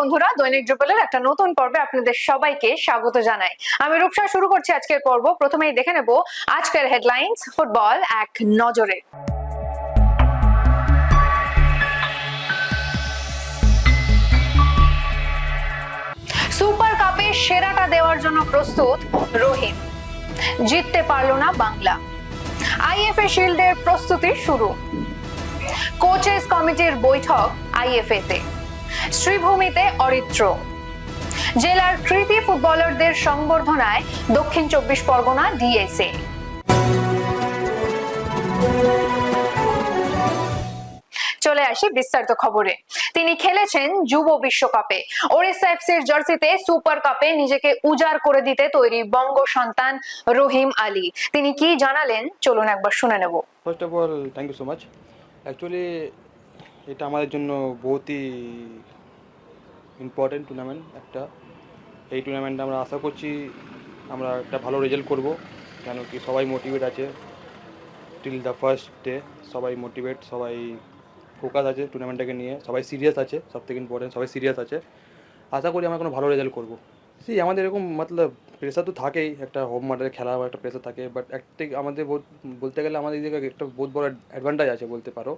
বন্ধুরা, দৈনিক যুগলের একটা নতুন পর্বে আপনাদের সবাইকে স্বাগত জানাই। আমি রূপসা, শুরু করছি আজকের পর্ব। প্রথমেই দেখে নেব আজকের হেডলাইন্স, ফুটবল এক নজরে। সুপার কাপে সেরাটা দেওয়ার জন্য প্রস্তুত রহিম। জিততে পারল না বাংলা। আইএফএ শিল্ডের প্রস্তুতি শুরু। কোচেস কমিটির বৈঠক আইএফএ তে। শ্রীভূমিতে অরিত্র। জেলার কৃতি ফুটবলারদের সংবর্ধনায় দক্ষিণ চব্বিশ পরগনা ডিএসএ। চলে আসি বিস্তারিত খবরে। তিনি খেলেছেন যুব বিশ্বকাপে। ওড়িশা এফসির জার্সিতে সুপার কাপে নিজেকে উজাড় করে দিতে তৈরি বঙ্গ সন্তান রহিম আলী। তিনি কি জানালেন? চলুন একবার শুনে নেব। First of all thank you so much actually এটা আমাদের জন্য বহুতই ইম্পর্টেন্ট টুর্নামেন্ট একটা। এই টুর্নামেন্টে আমরা আশা করছি আমরা একটা ভালো রেজাল্ট করব, কেন কি সবাই মোটিভেট আছে। টিল দ্য ফার্স্ট ডে সবাই মোটিভেট সবাই ফোকাস আছে টুর্নামেন্টটাকে নিয়ে, সবাই সিরিয়াস আছে সব থেকে ইম্পর্টেন্ট সবাই সিরিয়াস আছে। আশা করি আমরা কোনো ভালো রেজাল্ট করব। সি আমাদের এরকম মতলব প্রেশার তো থাকেই, একটা হোম মাঠে খেলা একটা প্রেশার থাকে বাট একটা আমাদের বলতে গেলে আমাদের দিকে একটা বহুত বড় অ্যাডভান্টেজ আছে বলতে পারো।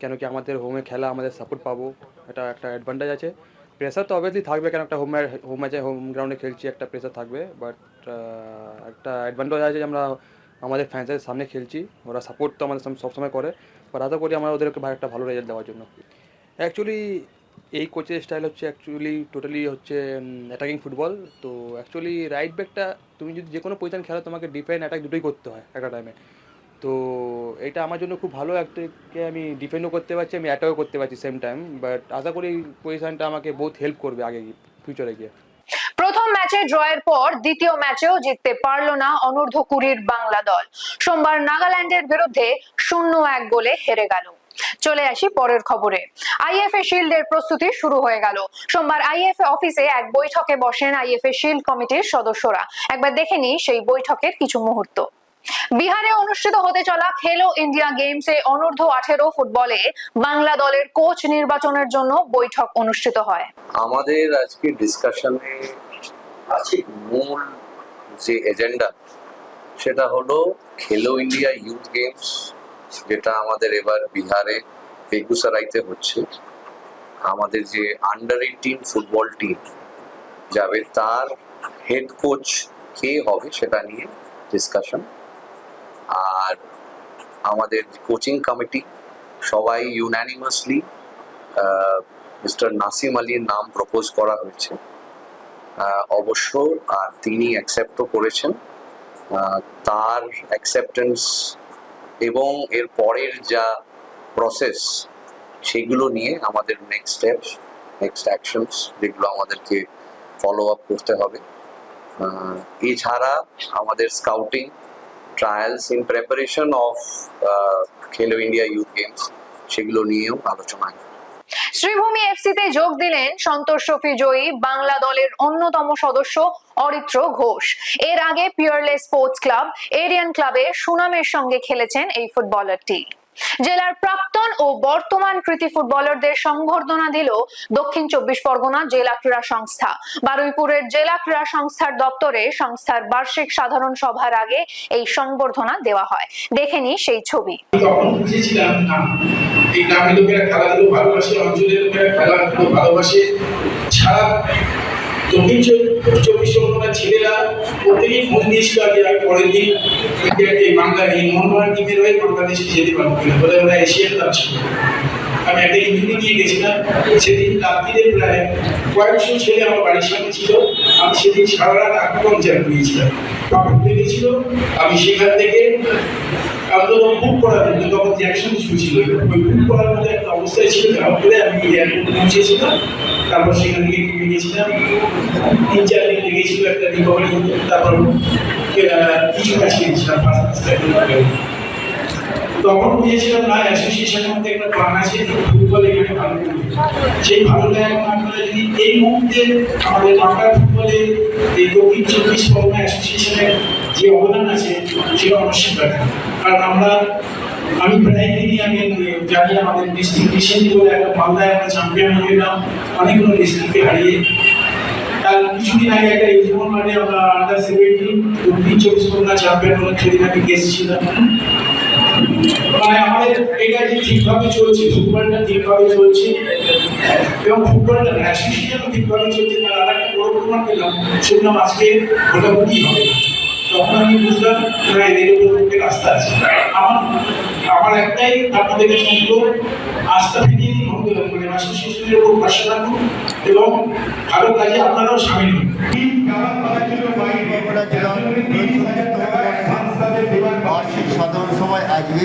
কেন কি আমাদের হোমে খেলা, আমাদের সাপোর্ট পাবো, এটা একটা অ্যাডভান্টেজ আছে। প্রেশার তো অবভিয়াসলি থাকবে কেন একটা হোম হোম ম্যাচে হোম গ্রাউন্ডে খেলছি, একটা প্রেশার থাকবে বাট একটা অ্যাডভান্টেজ আছে যে আমরা, আমাদের ফ্যান্সের সামনে খেলছি, ওরা সাপোর্ট তো আমাদের সবসময় করে বাট আশা করি আমরা ওদেরকে একটা ভালো রেজাল্ট দেওয়ার জন্য। অ্যাকচুয়ালি এই কোচের স্টাইল হচ্ছে অ্যাকচুয়ালি টোটালি হচ্ছে অ্যাটাকিং ফুটবল তো অ্যাকচুয়ালি রাইট ব্যাকটা তুমি যদি যে কোনো পজিশন খেলো, তোমাকে ডিফেন্ড অ্যাটাক দুটোই করতে হয় একটা টাইমে তো এটা আমার জন্য খুব ভালো একটাকে আমি ডিফেন্ডও করতে পারছি, আমি অ্যাটাকও করতে পারছি সেম টাইম বাট আশা করি পজিশনটা আমাকে বহুত হেল্প করবে আগে ফিউচারে গিয়ে। প্রথম ম্যাচে ড্রয়ের পর দ্বিতীয় ম্যাচেও জিততে পারল না অনূর্ধ্ব কুড়ির বাংলা দল। সোমবার নাগাল্যান্ডের বিরুদ্ধে শূন্য এক গোলে হেরে গেল। চলে আসি পরের খবরে। আইএফএ শিল্ডের প্রস্তুতি শুরু হয়ে গেল। সোমবার আইএফএ অফিসে এক বৈঠকে বসেন আইএফএ শিল্ড কমিটির সদস্যরা। একবার দেখে সেই বৈঠকের কিছু মুহূর্ত। বিহারে অনুষ্ঠিত হতে চলা খেলো ইন্ডিয়া গেমসে অনূর্ধ্ব আঠেরো ফুটবলে বাংলা দলের কোচ নির্বাচনের জন্য বৈঠক অনুষ্ঠিত হয়। আমাদের আজকে ডিসকাশনে মূল যে এজেন্ডা সেটা হলো খেলো ইন্ডিয়া ইউথ গেমস যেটা আমাদের এবার বিহারে বেগুসারাইতে হচ্ছে। আমাদের যে আন্ডার এইটিন ফুটবল টিম যাবে, তার হেড কোচ কে হবে সেটা নিয়ে ডিসকাশন আর আমাদের কোচিং কমিটি সবাই ইউনানিমাসলি মিস্টার নাসিম আলীর নাম প্রপোজ করা হয়েছে। অবশ্য, আর তিনি অ্যাকসেপ্টও করেছেন। তার অ্যাকসেপ্টেন্স এবং এর পরের যা প্রসেস সেগুলো নিয়ে আমাদের নেক্সট স্টেপস নেক্সট অ্যাকশনস যেগুলো আমাদেরকে ফলো আপ করতে হবে। এছাড়া আমাদের scouting trials in preparation of Khelo India youth games সেগুলো নিয়েও আলোচনা। শ্রীভূমি এফসিতে যোগ দিলেন সন্তোষ ট্রফি জয়ী বাংলা দলের অন্যতম সদস্য অরিত্র ঘোষ এর আগে পিওরলেস স্পোর্টস ক্লাব এরিয়ান ক্লাবে সুনামের সঙ্গে খেলেছেন এই ফুটবলারটি জেলার প্রাক্তন ও বর্তমান কৃতি ফুটবলারদের সংবর্ধনা দিল দক্ষিণ চব্বিশ পরগনা জেলা ক্রীড়া সংস্থা। বারুইপুরের জেলা ক্রীড়া সংস্থার দপ্তরে সংস্থার বার্ষিক সাধারণ সভার আগে এই সংবর্ধনা দেওয়া হয়। দেখে নি সেই ছবি। এই গ্রামের লোকেরা খেলাধুলো ভালোবাসে, অঞ্চলের লোকেরা খেলাধুলো ভালোবাসে। সারা দক্ষিণ চব্বিশ পরগনার ছেলেরা প্রত্যেকেই ফোন দিয়েছিল আগে আমি পরের দিন এই মোহনবাগান টিমের হয়ে বাংলাদেশে যেতে পারব কিনা, বলে ওরা এশিয়ান ছিল আমি একটা ইঞ্জিনি নিয়ে গেছিলাম, সেদিন রাত্রিরে প্রায় কয়েকশো ছেলে আমার বাড়ির সামনে ছিল। আমি সেদিন সারা রাত আকুপাঞ্চার করিয়েছিলাম তখন লেগেছিল, আমি সেখান থেকে আন্দোলন বুক করার জন্য তখন জ্যাকসন ইস্যু ছিল, ওই বুক করার মতো একটা অবস্থায় ছিল যাওয়ার আমি পৌঁছেছিলাম, তারপর সেখান থেকে টিভি গেছিলাম তিন চার দিন লেগেছিল একটা রিকভারি তারপর কিছু কিনেছিলাম পাঁচ পাঁচ তখন বুঝেছিলাম, না অ্যাসোসিয়েশনের মধ্যে একটা প্ল্যান আছে ফুটবল এখানে ভালো সেই ভালোটা এখন আপনারা যদি এই মুহূর্তে আমাদের বাংলা ফুটবলে এই দক্ষিণ চব্বিশ পরগনা অ্যাসোসিয়েশনের যে অবদান আছে সেটা অনস্বীকার কারণ আমরা, আমি প্রায় দিনই আমি জানি আমাদের ডিস্ট্রিক্ট রিসেন্টলি বলে একটা মালদায় আমরা চ্যাম্পিয়ন হয়ে গেলাম অনেকগুলো ডিস্ট্রিক্টকে হারিয়ে। তার কিছুদিন আগে একটা ইউজমন মাঠে আমরা আন্ডার সেভেন্টিন দক্ষিণ চব্বিশ পরগনা চ্যাম্পিয়ন অনেক সেদিন আমি গেস্ট ছিলাম মানে আমাদের এটা যে ঠিকভাবে চলছে, ফুটবলটা ঠিকভাবে চলছে, এবং ফুটবলটা অ্যাসোসিয়েশনও ঠিকভাবে চলছে, তার আর একটা বড় প্রমাণ পেলাম শুনলাম আজকে ভোটাভুটি হবে? তখন আমি বুঝলাম এদের উপর রাস্তা আছে। আমার আমার একটাই আপনাদেরকে সম্পর্ক আস্থা ফিরিয়ে দিন হতে শিশুদের মানে উপর ভরসা রাখুন এবং ভালো কাজে আপনারাও সামিল হন। বার্ষিক সাধারণ সভায় আজকে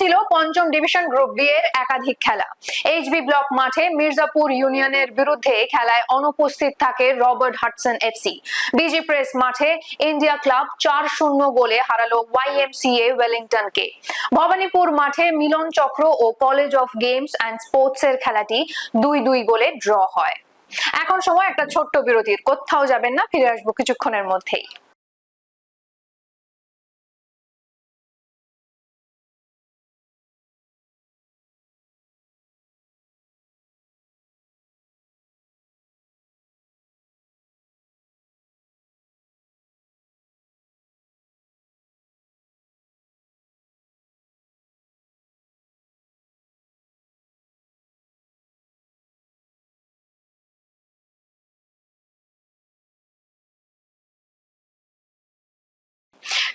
ছিল পঞ্চম ডিভিশন গ্রুপ বি এর একাধিক খেলা। এইচবি ব্লক মাঠে মির্জাপুর ইউনিয়নের বিরুদ্ধে খেলায় অনুপস্থিত থাকে Robert Hutson FC. BG press মাঠে ইন্ডিয়া ক্লাব চার শূন্য গোলে হারালো ওয়াইএমসিএ ওয়েলিংটনকে। ভবানীপুর মাঠে মিলন চক্র ও college of games and sports এর খেলাটি দুই দুই গোলে ড্র হয়। এখন সময় একটা ছোট্ট বিরতির। কোথাও যাবেন না, ফিরে আসব কিছুক্ষণের মধ্যেই।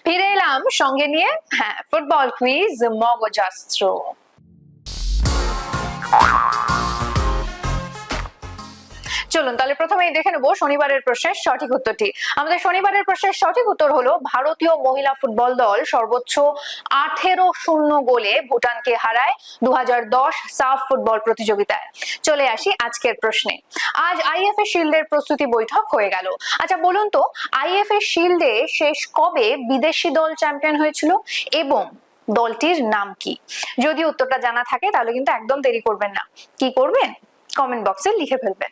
ফিরে এলাম সঙ্গে নিয়ে। হ্যাঁ ফুটবল কুইজ মগজাস্ত্র চলুন, তাহলে প্রথমেই দেখে নেব শনিবারের প্রশ্নের সঠিক উত্তরটি। আমাদের শনিবারের প্রশ্নের সঠিক উত্তর হলো, ভারতীয় মহিলা ফুটবল দল সর্বোচ্চ আঠেরো শূন্য গোলে ভুটানকে হারায় দু হাজার দশ সাফ ফুটবল প্রতিযোগিতায়। চলে আসি আজকের প্রশ্নে। আজ আইএফএ শিল্ডের প্রস্তুতি বৈঠক হয়ে গেল। আচ্ছা বলুন তো, আইএফএ শিল্ডে শেষ কবে বিদেশি দল চ্যাম্পিয়ন হয়েছিল এবং দলটির নাম কি? যদি উত্তরটা জানা থাকে, তাহলে কিন্তু একদম দেরি করবেন না। কি করবেন? কমেন্ট বক্সে লিখে ফেলবেন।